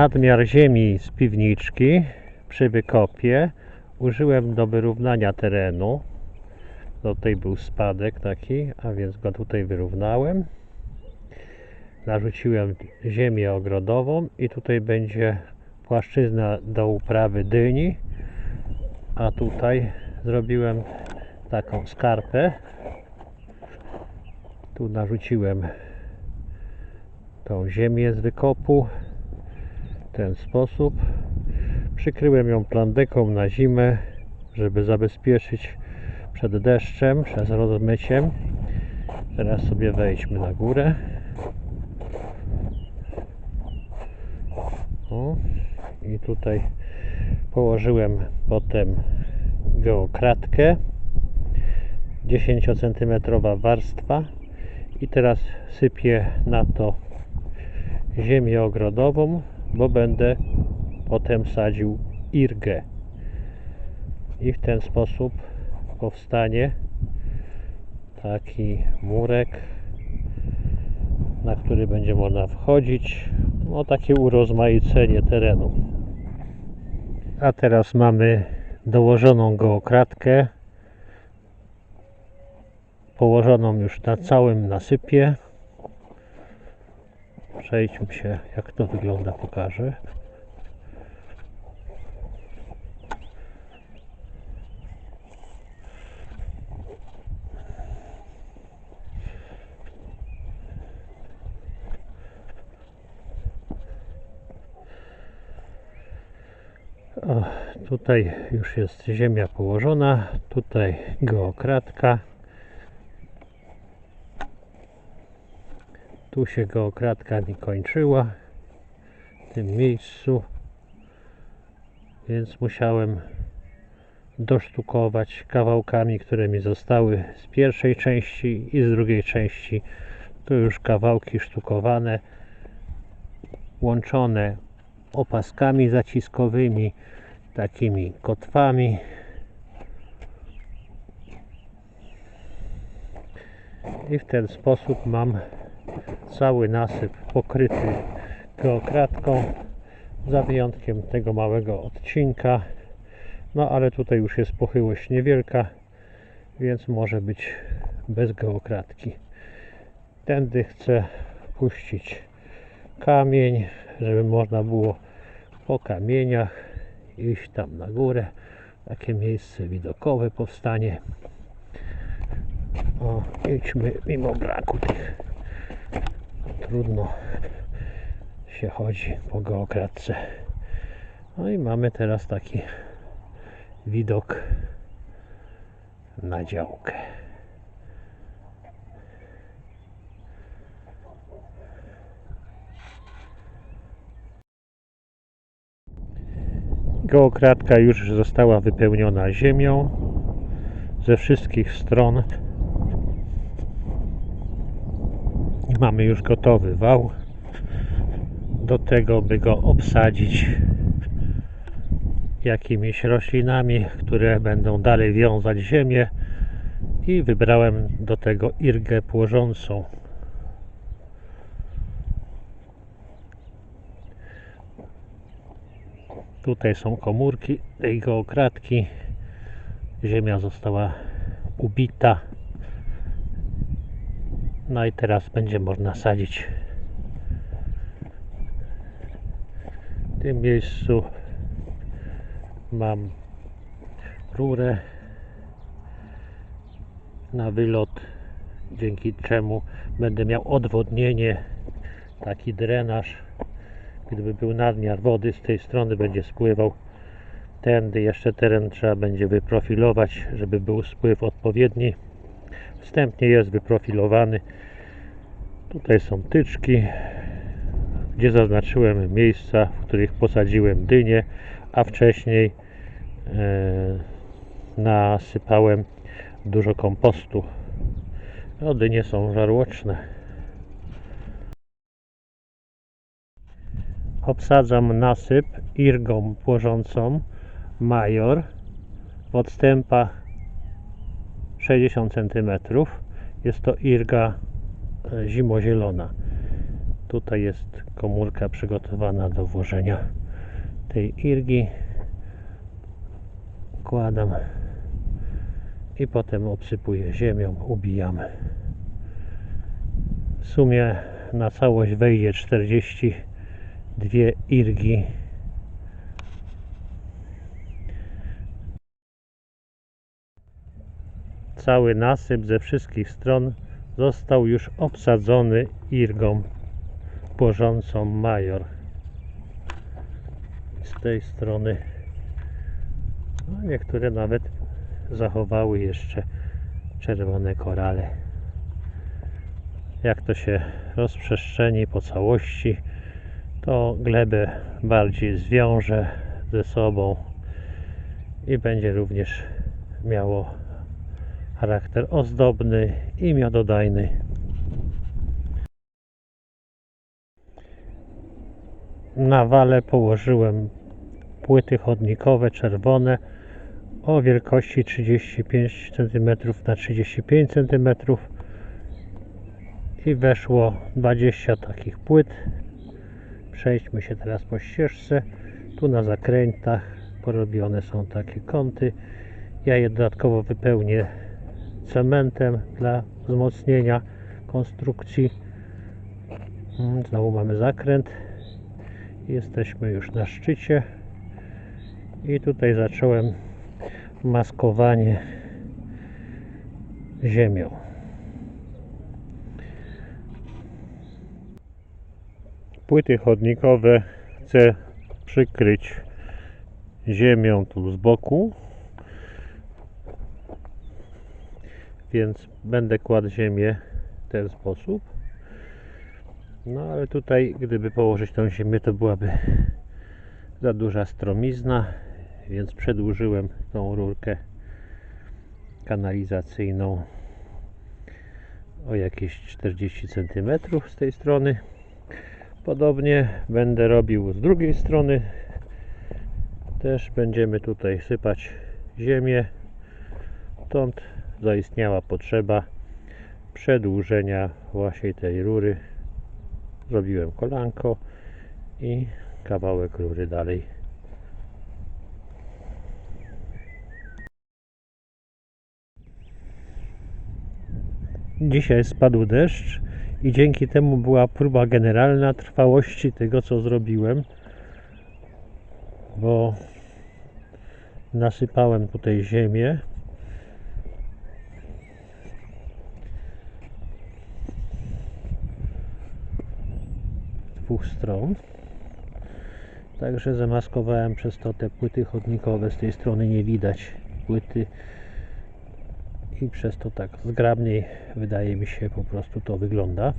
nadmiar ziemi z piwniczki przy wykopie użyłem do wyrównania terenu. Tutaj był spadek taki, a więc go tutaj wyrównałem. Narzuciłem ziemię ogrodową i tutaj będzie płaszczyzna do uprawy dyni. A tutaj zrobiłem taką skarpę. Tu narzuciłem tą ziemię z wykopu ten sposób. Przykryłem ją plandeką na zimę, żeby zabezpieczyć przed deszczem, przed rozmyciem. Teraz sobie wejdźmy na górę. O, I tutaj położyłem potem geokratkę 10 cm warstwa i teraz sypię na to ziemię ogrodową, bo będę potem sadził irgę. I w ten sposób powstanie taki murek na który będzie można wchodzić. No takie urozmaicenie terenu. A teraz mamy dołożoną geokratkę położoną już na całym nasypie przejdźmy się jak to wygląda pokażę O, tutaj już jest ziemia położona, tutaj geokratka. Tu się geokratka mi kończyła w tym miejscu, więc musiałem dosztukować kawałkami, które mi zostały z pierwszej części i z drugiej części. Tu już kawałki sztukowane, łączone opaskami zaciskowymi, takimi kotwami. I w ten sposób mam cały nasyp pokryty geokratką, za wyjątkiem tego małego odcinka. No ale tutaj już jest pochyłość niewielka, więc może być bez geokratki. Tędy chcę puścić kamień, żeby można było po kamieniach iść tam na górę. Takie miejsce widokowe powstanie. O, idźmy mimo braku tych. Trudno się chodzi po geokratce. No i mamy teraz taki widok na działkę. Geokratka już została wypełniona ziemią ze wszystkich stron. I mamy już gotowy wał do tego, by go obsadzić jakimiś roślinami, które będą dalej wiązać ziemię i wybrałem do tego irgę płożącą. Tutaj są komórki tej geokratki. Ziemia została ubita. No i teraz będzie można sadzić. W tym miejscu. Mam rurę na wylot, dzięki czemu będę miał odwodnienie, taki drenaż. Gdyby był nadmiar wody z tej strony będzie spływał tędy. Jeszcze teren trzeba będzie wyprofilować żeby był spływ odpowiedni wstępnie jest wyprofilowany. Tutaj są tyczki gdzie zaznaczyłem miejsca w których posadziłem dynie a wcześniej e, nasypałem dużo kompostu. No dynie są żarłoczne. Obsadzam nasyp irgą płożącą major. W odstępach 60 cm jest to irga e, zimozielona Tutaj jest komórka przygotowana do włożenia tej irgi. Kładam i potem obsypuję ziemią, ubijamy. W sumie na całość wejdzie 42 irgi. Cały nasyp ze wszystkich stron został już obsadzony irgą porzącą major. Z tej strony no niektóre nawet zachowały jeszcze czerwone korale. Jak to się rozprzestrzeni po całości, to glebę bardziej zwiąże ze sobą i będzie również miało charakter ozdobny i miododajny. Na wale położyłem płyty chodnikowe czerwone o wielkości 35 cm na 35 cm i weszło 20 takich płyt. Przejdźmy się teraz po ścieżce. Tu na zakrętach porobione są takie kąty. Ja je dodatkowo wypełnię cementem dla wzmocnienia konstrukcji. Mm, Znowu mamy zakręt. Jesteśmy już na szczycie. I tutaj zacząłem maskowanie ziemią. Płyty chodnikowe chcę przykryć ziemią tu z boku. Więc będę kładł ziemię w ten sposób. No ale tutaj, gdyby położyć tą ziemię, to byłaby za duża stromizna, więc przedłużyłem tą rurkę kanalizacyjną o jakieś 40 cm z tej strony. Podobnie będę robił z drugiej strony. Też będziemy tutaj sypać ziemię. Stąd zaistniała potrzeba przedłużenia właśnie tej rury. Zrobiłem kolanko i kawałek rury dalej. Dzisiaj spadł deszcz i dzięki temu była próba generalna trwałości tego co zrobiłem bo nasypałem tutaj ziemię dwóch stron. Także zamaskowałem przez to te płyty chodnikowe z tej strony nie widać płyty. I przez to tak zgrabniej wydaje mi się po prostu to wygląda.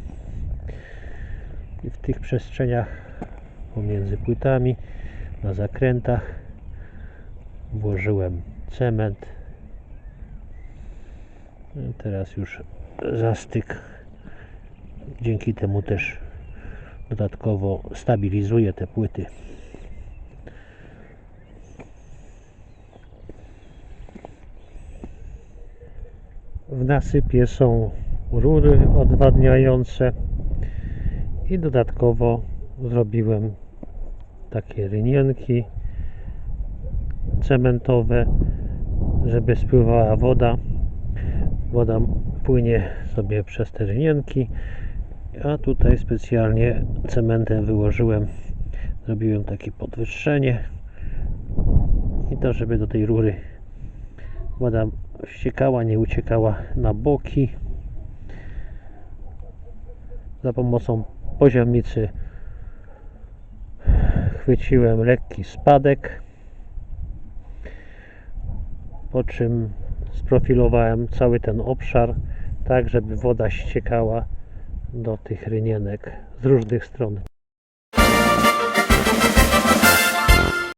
I w tych przestrzeniach pomiędzy płytami na zakrętach włożyłem cement. No, teraz już zastyk. Dzięki temu też dodatkowo stabilizuje te płyty. W nasypie są rury odwadniające i dodatkowo zrobiłem takie rynienki cementowe żeby spływała woda. Woda płynie sobie przez te rynienki a tutaj specjalnie cementem wyłożyłem zrobiłem takie podwyższenie i to żeby do tej rury woda ściekała, nie uciekała na boki. Za pomocą poziomicy chwyciłem lekki spadek po czym sprofilowałem cały ten obszar tak żeby woda ściekała do tych rynienek z różnych stron